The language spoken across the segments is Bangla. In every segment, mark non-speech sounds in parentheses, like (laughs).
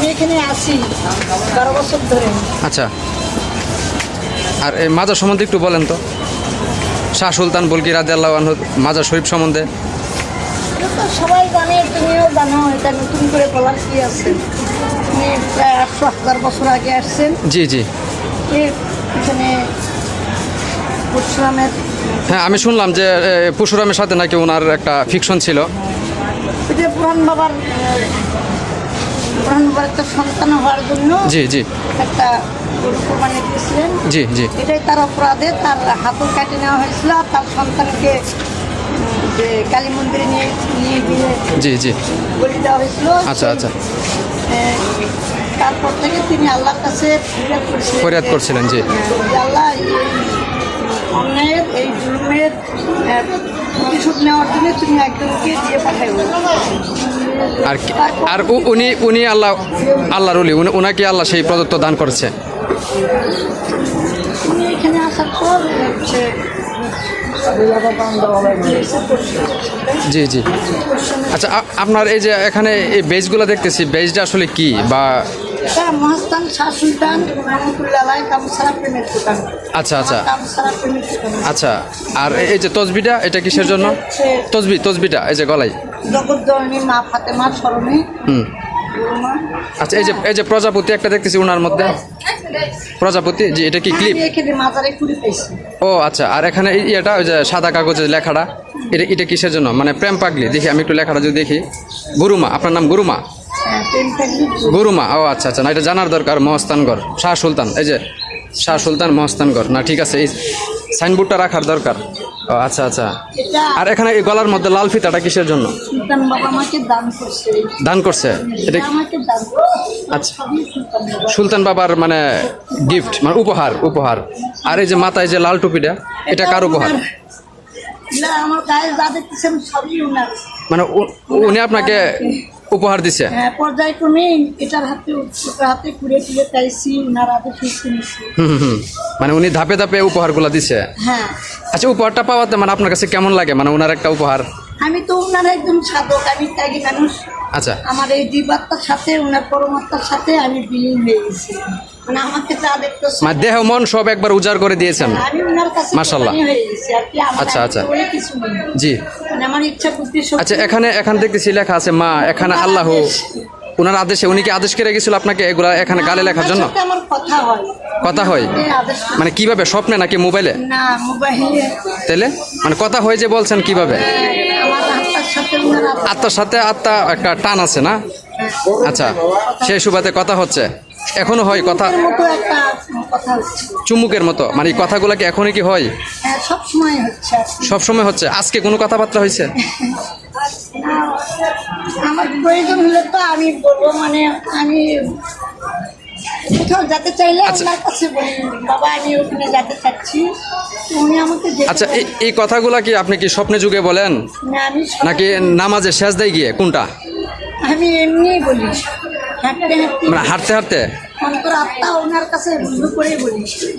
আমি এখানে আছি বারো বছর ধরে। আচ্ছা। আর এই মাজার সম্বন্ধে একটু বলেন তো। শাহ সুলতান বলকি রাজা আল্লাহ মাজার শরীফ সম্বন্ধে। সবাই জানে তুমিও জানো এটা নতুন করে বলার কি আছে? প্রায় আটশো হাজার বছর আগে আসছেন। জি জি। এখানে পরশুরামের হ্যাঁ আমি শুনলাম যে পরশুরামের সাথে নাকি ওনার একটা ফিকশন ছিল। পুরান বাবার সন্তান হওয়ার জন্য জি জি। একটা কোরবানি দিয়েছিলেন। জি জি। এটাই তার অপরাধে তার হাতও কাটে নেওয়া হয়েছিল আর তার সন্তানকে যে কালী মন্দিরে নিয়ে নিয়ে গিয়ে জি জি। বলি দেওয়া হয়েছিল। আচ্ছা আচ্ছা। তারপর থেকে তিনি আল্লাহর কাছে ফরিয়াদ করছিলেন জি। হ্যাঁ, আল্লাহ এই অন্যায়ের এই জুলুমের প্রতিশোধ নেওয়ার জন্য তুমি একজনকে দিয়ে পাঠাই আর আর উনি উনি আল্লাহ আল্লাহর উলি উনি ওনাকে আল্লাহ সেই প্রদত্ত দান করেছে। জি জি। আচ্ছা আপনার এই যে এখানে এই বেজগুলো দেখতেছি বেজটা আসলে কি? বা আচ্ছা আচ্ছা। আচ্ছা আর এই যে তসবিটা এটা কিসের জন্য? তসবি তসবিটা এই যে গলায়। জগৎজননী মা স্মরণে। আচ্ছা এই যে এই যে প্রজাপতি একটা দেখতেছি ওনার মধ্যে। প্রজাপতি? জি এটা কি ক্লিপ ও আচ্ছা আর এখানে ইয়েটা ওই যে সাদা কাগজের লেখাটা এটা এটা কিসের জন্য? মানে প্রেম পাগলি দেখি আমি একটু লেখাটা যদি দেখি। গুরুমা আপনার নাম গুরুমা? হ্যাঁ, গুরুমা ও আচ্ছা আচ্ছা না এটা জানার দরকার মহস্তানগড় শাহ সুলতান এই যে শাহ সুলতান মহস্তানগড় না ঠিক আছে এই সাইনবোর্ডটা রাখার দরকার। ও আচ্ছা আচ্ছা। আর এখানে এই গলার মধ্যে লাল ফিতাটা কিসের জন্য? দান করছে। এটা আচ্ছা। সুলতান বাবার মানে গিফট মানে উপহার উপহার। আর এই যে মাথায় যে লাল টুপিটা এটা কার উপহার? মানে উনি আপনাকে উপহার দিছে? হ্যাঁ পর্যায়ক্রমে এটার হাতে হাতে ঘুরে ফিরে চাইছি উনার হাতে ফিরতে নিচ্ছি হুম হুম, হুম। মানে উনি ধাপে ধাপে উপহারগুলো দিছে? হ্যাঁ। আচ্ছা উপহারটা পাওয়াতে মানে আপনার কাছে কেমন লাগে? মানে ওনার একটা উপহার। আমি তো উনার একদম সাধক আমি ত্যাগী মানুষ। আচ্ছা। আমার এই জীবাত্মার সাথে উনার পরমাত্মার সাথে আমি বিলীন হয়ে গেছি। মানে আমাকে যা দেখতেছে মানে দেহ মন সব একবার উজাড় করে দিয়েছেন। আমি কাছে মাশাআল্লাহ। আচ্ছা, আচ্ছা। জি। মানে আমার ইচ্ছা বুদ্ধি আচ্ছা এখানে এখানে দেখতেছি লেখা আছে মা এখানে আল্লাহ ওনার আদেশে উনি কি আদেশ করে গেছিল আপনাকে এগুলা এখানে গালে লেখার জন্য? কথা হয়। কথা হয়? মানে কীভাবে? স্বপ্নে নাকি মোবাইলে? না মোবাইলে। তাইলে? মানে কথা হয় যে বলছেন কীভাবে? আত্মার সাথে আত্মা একটা টান আছে না? আচ্ছা সেই সুবাদে কথা হচ্ছে। এখনও হয় কথা এর মতো মানে এই কথাগুলো কি এখনই কি হয়? হ্যাঁ। সব সময় হচ্ছে। আজকে কোনো কথাবার্তা হয়েছে? (laughs) আমার প্রয়োজন হলে তো আমি বলব মানে আমি কোথাও যেতে চাইলে আচ্ছা। আপনার কাছে বলি বাবা আমি ওখানে যেতে চাচ্ছি। উনি আমাকে আচ্ছা এই কথাগুলা কি আপনি কি স্বপ্নে যুগে বলেন? না আমি নাকি নামাজে শেষ দেয় গিয়ে কোনটা? আমি এমনিই বলি হাঁটতে হাঁটতে। মানে হাঁটতে হাঁটতে? কাছে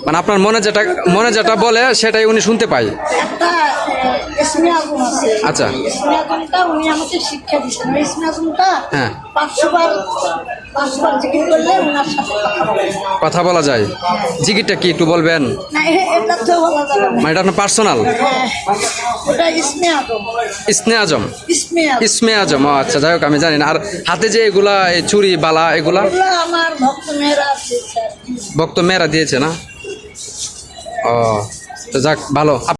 মানে আপনার মনে যেটা মনে যেটা বলে সেটাই উনি শুনতে পায়। আছে। আচ্ছা। ইসমে উনি আমাকে শিক্ষা দিচ্ছেন ওই ইসমে হ্যাঁ। পাঁচশো বার জিকির করলে ওনার সাথে কথা বলা যায়। জিকিরটা কি একটু বলবেন? না এটা তো বলা যাবে না। মানে এটা আপনার পার্সোনাল? ওটা ইসমে আজম ইসমে আজম ইসমে আজম ও আচ্ছা যাই হোক আমি জানি না। আর হাতে যে এগুলা এই চুরি বালা এগুলা? ওগুলো আমার ভক্ত মেয়েরা ভক্ত মেয়েরা দিয়েছে না? ও তো যাক ভালো।